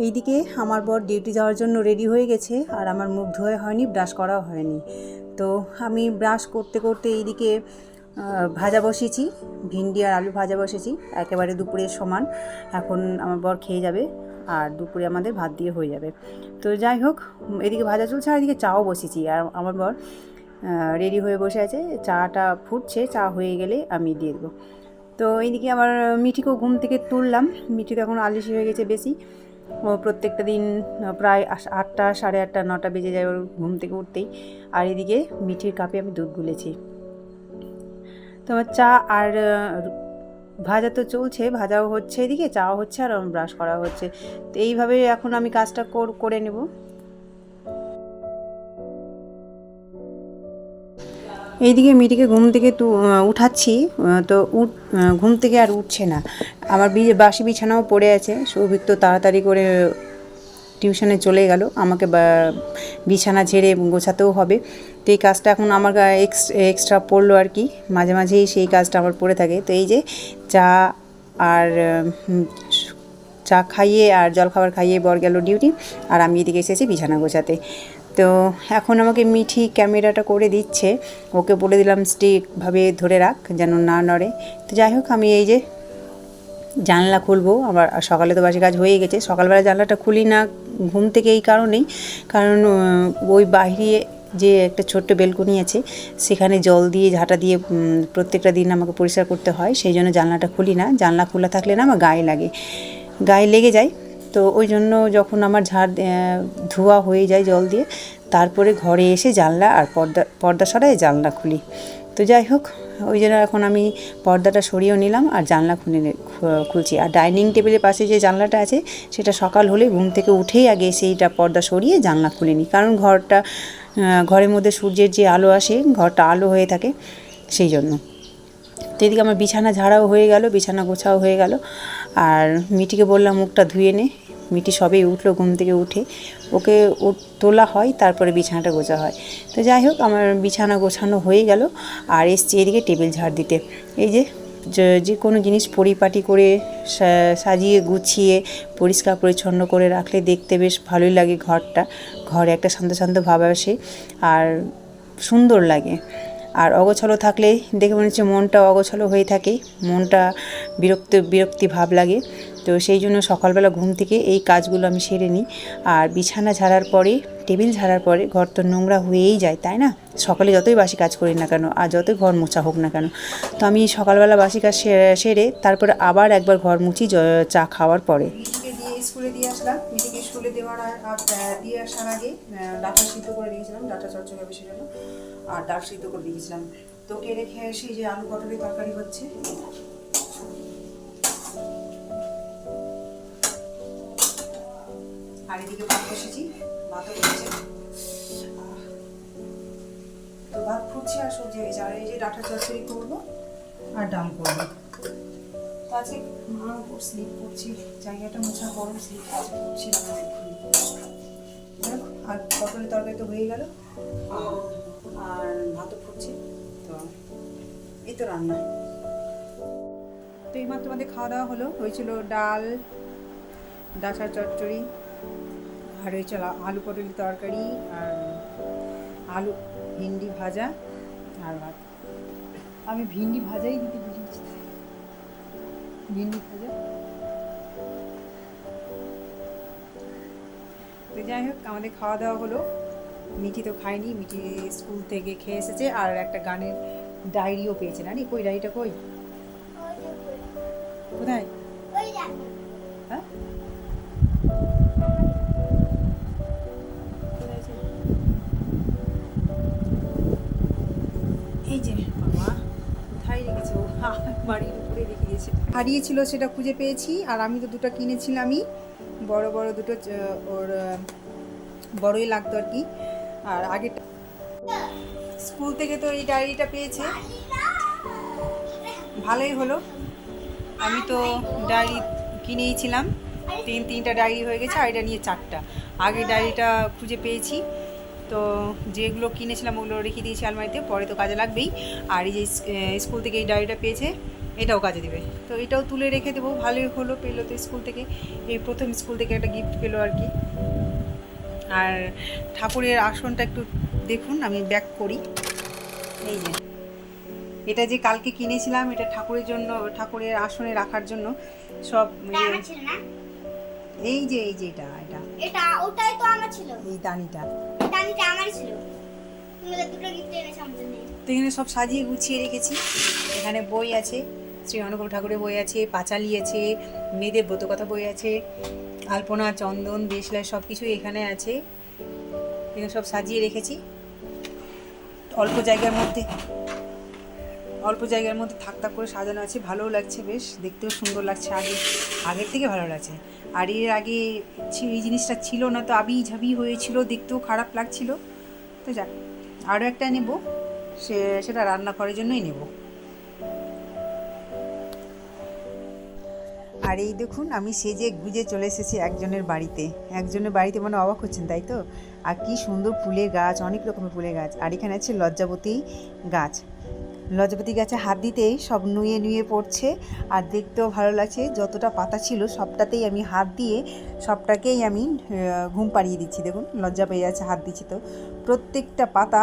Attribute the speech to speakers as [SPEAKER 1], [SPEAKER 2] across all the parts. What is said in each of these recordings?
[SPEAKER 1] এইদিকে আমার বর ডিউটি যাওয়ার জন্য রেডি হয়ে গেছে আর আমার মুখ ধোয়া হয়নি, ব্রাশ করাও হয়নি। তো আমি ব্রাশ করতে করতে এইদিকে ভাজা বসিয়েছি, ভিন্ডি আর আলু ভাজা বসেছি একেবারে দুপুরের সমান। এখন আমার বর খেয়ে যাবে আর দুপুরে আমাদের ভাত দিয়ে হয়ে যাবে। তো যাই হোক, এদিকে ভাজা চলছে আর এদিকে চাও বসেছি আর আমার বর রেডি হয়ে বসে আছে, চাটা ফুটছে, চা হয়ে গেলে আমি দিয়ে দেবো। তো এইদিকে আবার মিঠিকেও ঘুম থেকে তুললাম মিঠি তো এখন আলিশি হয়ে গেছে বেশি। প্রত্যেকটা দিন প্রায় আটটা, সাড়ে আটটা, নটা বেজে যায় ওর ঘুম থেকে উঠতেই। আর এদিকে মিঠির কাপে আমি দুধ গুলেছি। তোমার চা আর ভাজা তো চলছে, ভাজাও হচ্ছে এদিকে, চাও হচ্ছে আর ব্রাশ করা হচ্ছে। তো এইভাবে এখন আমি কাজটা করে নেব। এইদিকে মিটিকে ঘুম থেকে তু উঠাচ্ছি তো উঠ ঘুম থেকে আর উঠছে না। আমার বি- বাসি বিছানাও পড়ে আছে, সৌভিক তো তাড়াতাড়ি করে টিউশনে চলে গেল। আমাকে বিছানা ঝেড়ে গোছাতেও হবে। তো এই কাজটা এখন আমার এক্সট্রা পড়ল আর কি। মাঝে মাঝেই সেই কাজটা আমার পড়ে থাকে। তো এই যে চা আর চা খাইয়ে আর জলখাবার খাইয়ে বর গেল ডিউটি আর আমি এদিকে এসেছি বিছানা গোছাতে। তো এখন আমাকে মিঠি ক্যামেরাটা করে দিচ্ছে। ওকে বলে দিলাম স্টিকভাবে ধরে রাখ যেন না নড়ে। তো যাই হোক, আমি এই যে জানলা খুলবো। আবার সকালে তো বাসি কাজ হয়ে গেছে। সকালবেলা জানলাটা খুলি না, ঘুম থেকে এই কারণেই। কারণ ওই বাইরে যে একটা ছোট্ট বেলকনি আছে, সেখানে জল দিয়ে, ঝাঁটা দিয়ে প্রত্যেকটা দিন আমাকে পরিষ্কার করতে হয়। সেই জন্য জানলাটা খুলি না। জানলা খোলা থাকলে না আমার গায়ে লাগে। গায়ে লেগে যায়। তো ওই জন্য যখন আমার ঝাড় ধোয়া হয়ে যায় জল দিয়ে, তারপরে ঘরে এসে জানলা আর পর্দা পর্দা সরাই জানলা খুলি। তো যাই হোক, ওই জন্য এখন আমি পর্দাটা সরিয়েও নিলাম আর জানলা খুলে খুলছি। আর ডাইনিং টেবিলের পাশে যে জানলাটা আছে, সেটা সকাল হলে ঘুম থেকে উঠেই আগে সেইটা পর্দা সরিয়ে জানলা খুলে নিই। কারণ ঘরটা ঘরের মধ্যে সূর্যের যে আলো আসে, ঘরটা আলো হয়ে থাকে, সেই জন্য। তো এদিকে আমার বিছানা ঝাড়াও হয়ে গেল, বিছানা গোছাও হয়ে গেল। আর মিটিকে বললাম, মুখটা ধুয়ে নে। মিটি সবেই উঠল ঘুম থেকে উঠে। ওকে তোলা হয়, তারপরে বিছানাটা গোছা হয়। তো যাই হোক, আমার বিছানা গোছানো হয়ে গেল। আর এসছি এদিকে টেবিল ঝাড় দিতে। এই যে, যে- কোনো জিনিস পরিপাটি করে সাজিয়ে গুছিয়ে, পরিষ্কার পরিচ্ছন্ন করে রাখলে দেখতে বেশ ভালোই লাগে ঘরটা। ঘরে একটা শান্ত শান্ত ভাব আসে। আর সুন্দর লাগে। আর অগোছালো থাকলে দেখে মনে হচ্ছে মনটা অগোছালো হয়ে থাকে, মনটা বিরক্ত, বিরক্তি ভাব লাগে। তো সেই জন্য সকালবেলা ঘুম থেকে এই কাজগুলো আমি সেরে নিই। আর বিছানা ঝাড়ার পরে, টেবিল ঝাড়ার পরে ঘর তো নোংরা হয়েই যায়, তাই না? সকালে যতই বাসি কাজ করি না কেন, আর যতই ঘর মোছা হোক না কেন। তো আমি সকালবেলা বাসি কাজ সেরে তারপরে আবার একবার ঘর মুছি চা খাওয়ার পরে। স্কুলে দিয়ে আসলাম মিটিকে স্কুলে দেওয়ার দিয়ে আসার আগে ডাটা সিদ্ধ করে দিয়েছিলাম, ডাটা চচ্চড়ি হবে সেজন্য আর ডাল সিদ্ধ করে দিয়েছিলাম তোকে রেখে এসে যে আলু পটলের তরকারি হচ্ছে। আর এদিকে ভাত বসেছি। ভাতও হচ্ছে তো ভাত ফুটছে আর সবজি হয়েছে। আর এই যে ডাটা চচ্চড়ি করব আর ডাল করব। তো আজকে স্লিপ করছি। জায়গাটা মোছা গরম, স্লিপ না। এক্ষুনি আর পটলের তরকারি তো হয়ে গেল। আর ভাতও ফুটছে, তো এই তো রান্না। তো এইমাত্র আমাদের খাওয়া দাওয়া হলো। হয়েছিল ডাল ডাঁচার চচ্চড়ি, আর হয়েছিল আলু পটলের তরকারি, আর আলু ভিন্ডি ভাজা আর ভাত। আমি ভিন্ডি ভাজাই দিতে বুঝেছি। ভিন্ডি ভাজা। তো যাই হোক, আমাদের খাওয়া দাওয়া হলো। মিঠি তো খায়নি, মিঠি স্কুল থেকে খেয়ে এসেছে আর একটা গানের ডায়েরিও পেয়েছে। না রে কই ডায়েরিটা কই? কোথায়? হ্যাঁ? এই যে কোথায় রেখেছে? ও রেখে দিয়েছে। হারিয়েছিল সেটা খুঁজে পেয়েছি আর আমি তো দুটো কিনেছিলামই। বড় বড় দুটো ওর বড়ই লাগতো আর কি। আর আগে স্কুল থেকে তো এই ডায়েরিটা পেয়েছে। ভালোই হলো। আমি তো ডায়েরি কিনেইছিলাম তিন, তিনটা ডায়েরি হয়ে গেছে, আর এটা নিয়ে চারটা। আগে ডায়েরিটা খুঁজে পেয়েছি। তো যেগুলো কিনেছিলাম ওগুলো রেখে দিয়েছি আলমারিতে, পরে তো কাজে লাগবেই। আর এই যে স্কুল থেকে এই ডায়েরিটা পেয়েছে, এটাও কাজে দেবে। তো এটাও তুলে রেখে দেবো। ভালোই হলো, পেল তো স্কুল থেকে। এই প্রথম স্কুল থেকে একটা গিফট পেল আর কি। আর ঠাকুরের আসনটা একটু দেখুন আমি ব্যাক করি। এই যে এটা যে কালকে কিনেছিলাম এটা ঠাকুরের জন্য ঠাকুরের আসনে রাখার জন্য সব ইয়ে-
[SPEAKER 2] ছিল
[SPEAKER 1] এই যে এই যে এটা এটা।
[SPEAKER 2] এটা ওটাই তো আমার ছিল।
[SPEAKER 1] এই দানিটা।
[SPEAKER 2] দানিটা আমারই ছিল। আমার জন্য।
[SPEAKER 1] তো এখানে সব সাজিয়ে গুছিয়ে রেখেছি। এখানে বই আছে শ্রী অনুকূল ঠাকুরের বই আছে পাঁচালি আছে মেয়েদের ব্রতকথা বই আছে। আলপনা, চন্দন দেশলাই সব কিছুই এখানে আছে। এখানে সব সাজিয়ে রেখেছি। অল্প জায়গার মধ্যে, অল্প জায়গার মধ্যে থাক থাক করে সাজানো আছে। ভালোও লাগছে বেশ, দেখতেও সুন্দর লাগছে। আগে, আগের থেকে ভালো লাগছে। আর এর আগে এই জিনিসটা ছিল না তো আবি ঝাবি হয়েছিল, দেখতেও খারাপ লাগছিল। তো যাক, আরও একটা নেব, সে, সেটা রান্না করার জন্যই নেব। আর এই দেখুন, আমি সেজে গুজে চলে এসেছি একজনের বাড়িতে। একজনের বাড়িতে মানে অবাক হচ্ছেন, তাই তো? আর কি সুন্দর ফুলের গাছ, অনেক রকমের ফুলের গাছ। আর এখানে আছে লজ্জাবতী গাছ। লজ্জাপতি গাছে হাত দিতেই সব নুয়ে নুয়ে পড়ছে। আর দেখতেও ভালো লাগছে, যতটা পাতা ছিল সবটাতেই আমি হাত দিয়ে সবটাকেই আমি ঘুম পাড়িয়ে দিচ্ছি। দেখুন, লজ্জা পেয়ে যাচ্ছে, হাত দিচ্ছি তো। প্রত্যেকটা পাতা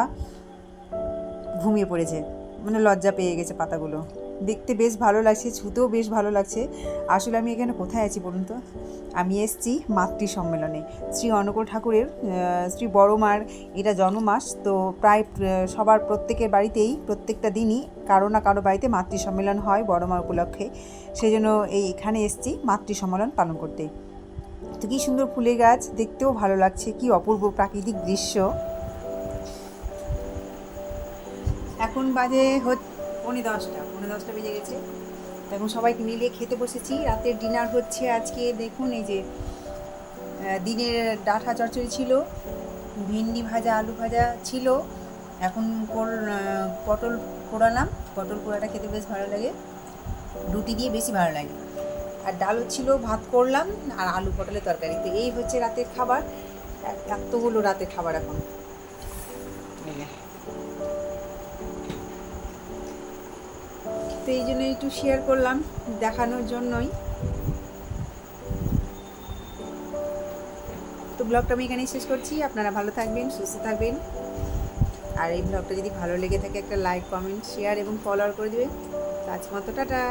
[SPEAKER 1] ঘুমিয়ে পড়েছে। মানে লজ্জা পেয়ে গেছে পাতাগুলো। দেখতে বেশ ভালো লাগছে, ছুতেও বেশ ভালো লাগছে। আসলে আমি এখানে কোথায় আছি বলুন তো? আমি এসেছি মাতৃ সম্মেলনে। শ্রী অনকর ঠাকুরের শ্রী বড় মার, এটা জন্মমাস, তো প্রায় সবার প্রত্যেকের বাড়িতেই, প্রত্যেকটা দিনই কারও না কারও বাড়িতে মাতৃ সম্মেলন হয় বড় মা উপলক্ষে। সেই জন্য এই এখানে এসেছি মাতৃ সম্মেলন পালন করতে। তো কী সুন্দর ফুলের গাছ, দেখতেও ভালো লাগছে, কি অপূর্ব প্রাকৃতিক দৃশ্য। এখন বাজে হচ্ছে পৌনে দশটা পৌনে দশটা বেজে গেছে। তখন সবাইকে মিলে খেতে বসেছি। রাতের ডিনার হচ্ছে আজকে, দেখুন এই যে দিনের ডাঁটা চচ্চড়ি ছিল, ভিন্ডি ভাজা, আলু ভাজা ছিল। এখন পটল পোড়ালাম। পটল পোড়াটা খেতে বেশ ভালো লাগে। রুটি দিয়ে বেশি ভালো লাগে। আর ডালও ছিল, ভাত করলাম আর আলু পটলের তরকারি। তো এই হচ্ছে রাতের খাবার। এ- এত হলো রাতের খাবার এখন। তো এই জন্য একটু শেয়ার করলাম দেখানোর জন্যই। তো ব্লগটা আমি এখানেই শেষ করছি। আপনারা ভালো থাকবেন, সুস্থ থাকবেন। আর এই ব্লগটা যদি ভালো লেগে থাকে, একটা লাইক কমেন্ট শেয়ার এবং ফলোয়ার করে দেবেন। তো মতো, টাটা!